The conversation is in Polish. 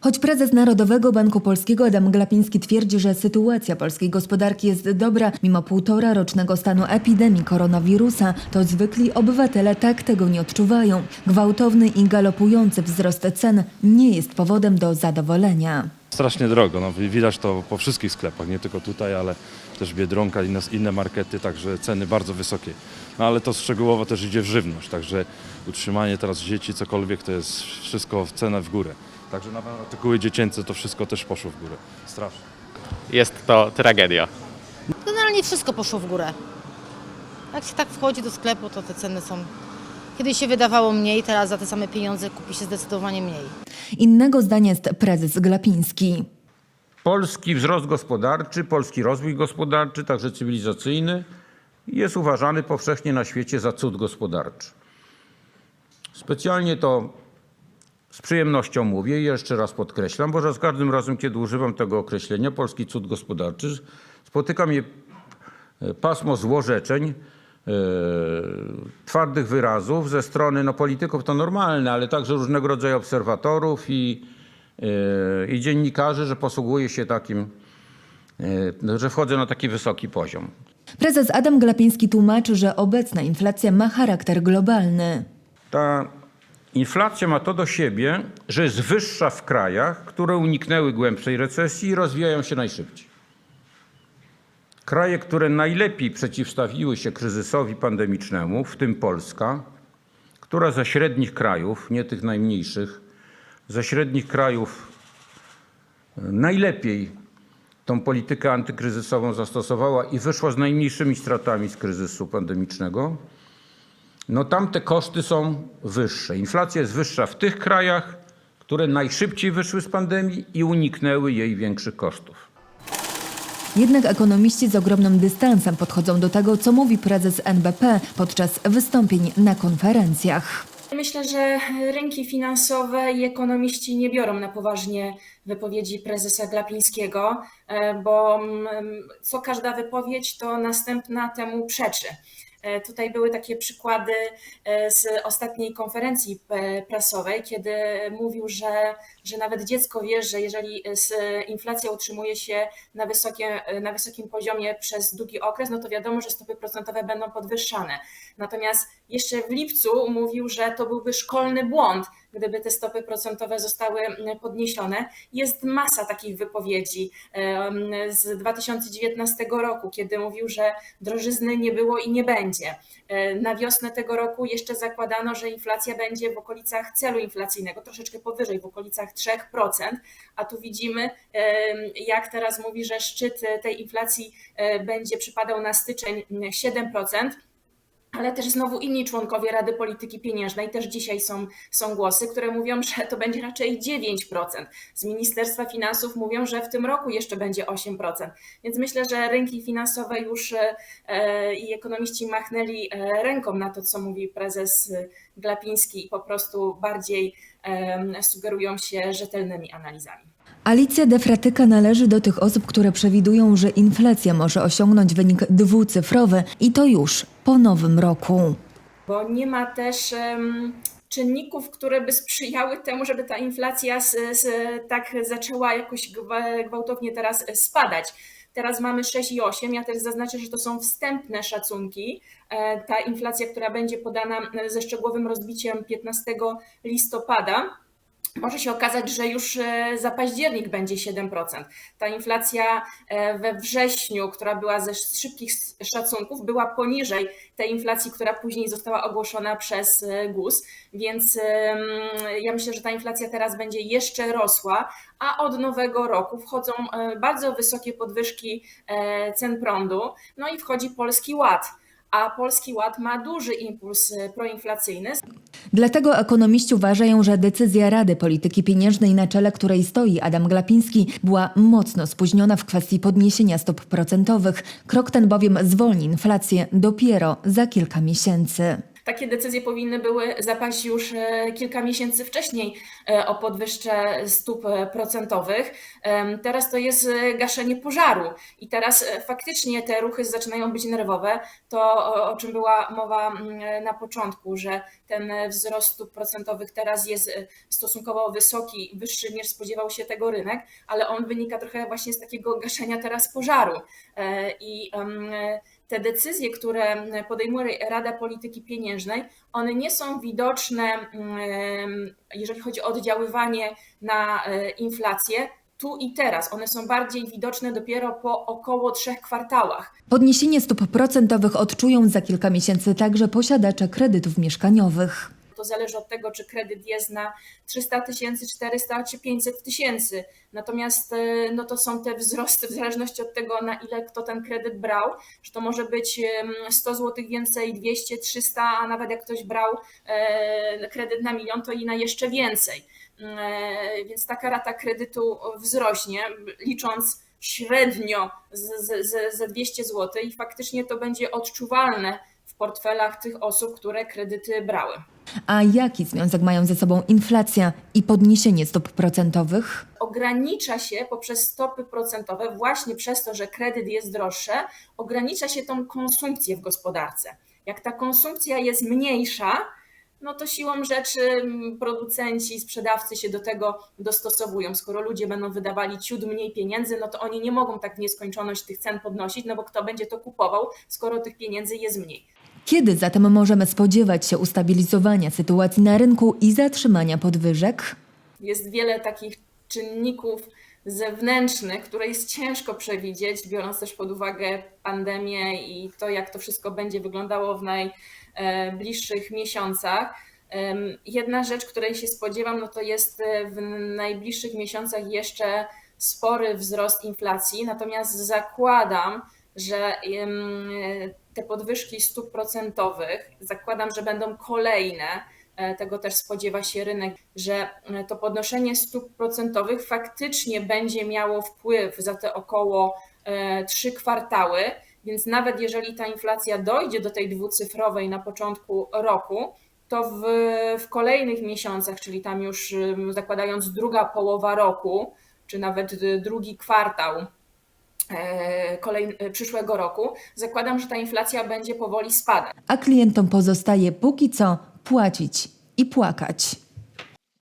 Choć prezes Narodowego Banku Polskiego Adam Glapiński twierdzi, że sytuacja polskiej gospodarki jest dobra mimo półtora rocznego stanu epidemii koronawirusa, to zwykli obywatele tak tego nie odczuwają. Gwałtowny i galopujący wzrost cen nie jest powodem do zadowolenia. Strasznie drogo, no, widać to po wszystkich sklepach, nie tylko tutaj, ale też Biedronka i inne, markety, także ceny bardzo wysokie. No ale to szczegółowo też idzie w żywność, także utrzymanie teraz dzieci, cokolwiek, to jest wszystko w cenę w górę. Także nawet artykuły dziecięce to wszystko też poszło w górę. Strasznie. Jest to tragedia. Generalnie wszystko poszło w górę. Jak się tak wchodzi do sklepu, to te ceny są. Kiedyś się wydawało mniej, teraz za te same pieniądze kupi się zdecydowanie mniej. Innego zdania jest prezes Glapiński. Polski wzrost gospodarczy, polski rozwój gospodarczy, także cywilizacyjny, jest uważany powszechnie na świecie za cud gospodarczy. Specjalnie to z przyjemnością mówię i jeszcze raz podkreślam, bo za każdym razem, kiedy używam tego określenia, polski cud gospodarczy, spotyka mnie e, pasmo złorzeczeń, e, twardych wyrazów ze strony no, polityków to normalne, ale także różnego rodzaju obserwatorów i, e, i dziennikarzy, że posługuję się takim, że wchodzę na taki wysoki poziom. Prezes Adam Glapiński tłumaczy, że obecna inflacja ma charakter globalny. Ta inflacja ma to do siebie, że jest wyższa w krajach, które uniknęły głębszej recesji i rozwijają się najszybciej. Kraje, które najlepiej przeciwstawiły się kryzysowi pandemicznemu, w tym Polska, która ze średnich krajów, nie tych najmniejszych, ze średnich krajów e, najlepiej tą politykę antykryzysową zastosowała i wyszła z najmniejszymi stratami z kryzysu pandemicznego, no tam te koszty są wyższe. Inflacja jest wyższa w tych krajach, które najszybciej wyszły z pandemii i uniknęły jej większych kosztów. Jednak ekonomiści z ogromnym dystansem podchodzą do tego, co mówi prezes NBP podczas wystąpień na konferencjach. Myślę, że rynki finansowe i ekonomiści nie biorą na poważnie wypowiedzi prezesa Glapińskiego, e, bo mm, co każda wypowiedź, to następna temu przeczy. E, Tutaj były takie przykłady e, z ostatniej konferencji e, prasowej, kiedy mówił, że, że nawet dziecko wie, że jeżeli inflacja utrzymuje się na, wysokie, na wysokim poziomie przez długi okres, no to wiadomo, że stopy procentowe będą podwyższane. Natomiast jeszcze w lipcu mówił, że to byłby szkolny błąd, gdyby te stopy procentowe zostały mm, podniesione. Jest masa takich wypowiedzi z 2019 roku, kiedy mówił, że drożyzny nie było i nie będzie. E, Na wiosnę tego roku jeszcze zakładano, że inflacja będzie w okolicach celu inflacyjnego, troszeczkę powyżej, w okolicach 3%, a tu widzimy, jak teraz mówi, że szczyt e, tej inflacji e, będzie przypadał na styczeń mm, 7% ale też znowu inni członkowie Rady Polityki Pieniężnej, też dzisiaj są, są głosy, które mówią, że to będzie raczej 9%. Z Ministerstwa Finansów mówią, że w tym roku jeszcze będzie 8%. Więc myślę, że rynki finansowe już e, i ekonomiści machnęli e, ręką na to, co mówi prezes Glapiński i po prostu bardziej e, sugerują się rzetelnymi analizami. Alicja Defratyka należy do tych osób, które przewidują, że inflacja może osiągnąć wynik dwucyfrowy i to już po nowym roku. bo nie ma też em, czynników, które by sprzyjały temu, żeby ta inflacja z, z, tak zaczęła jakoś gwa- gwałtownie teraz spadać. Teraz mamy 6,8. Ja też zaznaczę, że to są wstępne szacunki. E, Ta inflacja, która będzie podana ze szczegółowym rozbiciem 15 listopada, może się okazać, że już e, za październik będzie 7%. Ta inflacja e, we wrześniu, która była ze szybkich szacunków, była poniżej tej inflacji, która później została ogłoszona przez e, GUS, więc ja myślę, że ta inflacja teraz będzie jeszcze rosła, a od nowego roku wchodzą bardzo wysokie podwyżki cen prądu, no i wchodzi Polski Ład. A Polski Ład ma duży impuls e, proinflacyjny, Dlatego ekonomiści uważają, że decyzja Rady Polityki Pieniężnej, na czele której stoi Adam Glapiński, była mocno spóźniona w kwestii podniesienia stóp procentowych. Krok ten bowiem zwolni inflację dopiero za kilka miesięcy. Takie decyzje powinny były zapaść już e, kilka miesięcy wcześniej e, o podwyżce stóp e, procentowych. Teraz to jest gaszenie pożaru i teraz faktycznie te ruchy zaczynają być nerwowe. To, o- czym była mowa na początku, że ten wzrost stóp procentowych teraz jest stosunkowo wysoki, wyższy niż spodziewał się tego rynek, ale on wynika trochę właśnie z takiego gaszenia teraz pożaru. I te decyzje, które podejmuje Rada Polityki Pieniężnej, one nie są widoczne, jeżeli chodzi o oddziaływanie na e, inflację, tu i teraz. One są bardziej widoczne dopiero po około trzech kwartałach. Podniesienie stóp procentowych odczują za kilka miesięcy także posiadacze kredytów mieszkaniowych. To zależy od tego, czy kredyt jest na 300 tysięcy, 400 czy 500 tysięcy. Natomiast e, no to są te wzrosty w zależności od tego, na ile kto ten kredyt brał, że to może być em, 100 zł więcej, 200, 300, a nawet jak ktoś brał e, kredyt na milion, to i na jeszcze więcej. E, Więc taka rata kredytu wzrośnie, licząc średnio ze 200 zł i faktycznie to będzie odczuwalne portfelach tych osób, które kredyty brały. A jaki związek mają ze sobą inflacja i podniesienie stóp procentowych? ogranicza się poprzez stopy procentowe, właśnie przez to, że kredyt jest droższy, ogranicza się tą konsumpcję w gospodarce. Jak ta konsumpcja jest mniejsza, no to siłą rzeczy mm, producenci, sprzedawcy się do tego dostosowują. Skoro ludzie będą wydawali ciut mniej pieniędzy, no to oni nie mogą tak w nieskończoność tych cen podnosić, no bo kto będzie to kupował, skoro tych pieniędzy jest mniej. Kiedy zatem możemy spodziewać się ustabilizowania sytuacji na rynku i zatrzymania podwyżek? Jest wiele takich czynników zewnętrznych, które jest ciężko przewidzieć, biorąc też pod uwagę pandemię i to, jak to wszystko będzie wyglądało w najbliższych miesiącach. Em, Jedna rzecz, której się spodziewam, no to jest e, w najbliższych miesiącach jeszcze spory wzrost inflacji, natomiast zakładam, że te podwyżki stóp procentowych, zakładam, że będą kolejne, e, tego też spodziewa się rynek, że e, to podnoszenie stóp procentowych faktycznie będzie miało wpływ za te około e, trzy kwartały, więc nawet jeżeli ta inflacja dojdzie do tej dwucyfrowej na początku roku, to w, w kolejnych miesiącach, czyli tam już zakładając druga połowa roku, czy nawet y, drugi kwartał kolej, e, przyszłego roku, zakładam, że ta inflacja będzie powoli spadać. A klientom pozostaje póki co płacić i płakać.